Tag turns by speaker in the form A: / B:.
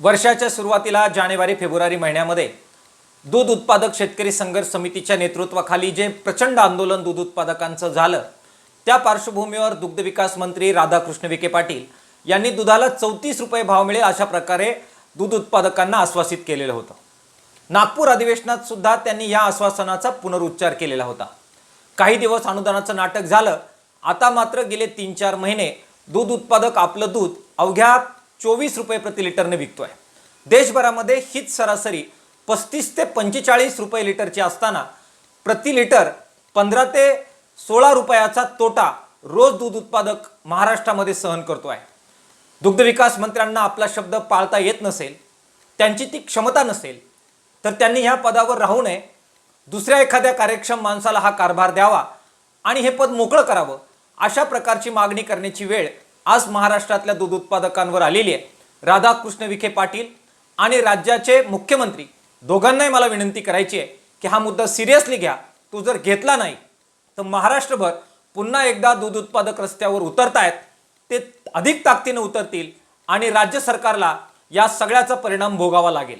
A: वर्षाच्या सुरुवातीला जानेवारी फेब्रुवारी महिन्यामध्ये दूध उत्पादक शेतकरी संघर्ष समितीच्या नेतृत्वाखाली जे प्रचंड आंदोलन दूध उत्पादकांचं झालं त्या पार्श्वभूमीवर दुग्ध विकास मंत्री राधाकृष्ण विखे पाटील यांनी दुधाला चौतीस रुपये भाव मिळेल अशा प्रकारे दूध उत्पादकांना आश्वासित केलेलं होतं. नागपूर अधिवेशनात सुद्धा त्यांनी या आश्वासनाचा पुनरुच्चार केलेला होता. काही दिवस अनुदानाचं नाटक झालं आता मात्र गेले तीन चार महिने दूध उत्पादक आपलं दूध अवघ्या चोवीस रुपये प्रति लिटरने विकतोय. देशभरामध्ये हीच सरासरी पस्तीस ते पंचेचाळीस रुपये लिटरची असताना प्रति लिटर पंधरा ते सोळा रुपयाचा तोटा रोज दूध उत्पादक महाराष्ट्रामध्ये सहन करतो आहे दुग्धविकास मंत्र्यांना आपला शब्द पाळता येत नसेल त्यांची ती क्षमता नसेल तर त्यांनी ह्या पदावर राहू नये. दुसऱ्या एखाद्या कार्यक्षम माणसाला हा कारभार द्यावा आणि हे पद मोकळं करावं अशा प्रकारची मागणी करण्याची वेळ आज महाराष्ट्रातल्या दूध उत्पादकांवर आलेली आहे. राधाकृष्ण विखे पाटील आणि राज्याचे मुख्यमंत्री दोघांनाही मला विनंती करायची आहे की हा मुद्दा सिरियसली घ्या. तो जर घेतला नाही तर महाराष्ट्रभर पुन्हा एकदा दूध उत्पादक रस्त्यावर उतरतायत. ते अधिक ताकदीने उतरतील आणि राज्य सरकारला या सगळ्याचा परिणाम भोगावा लागेल.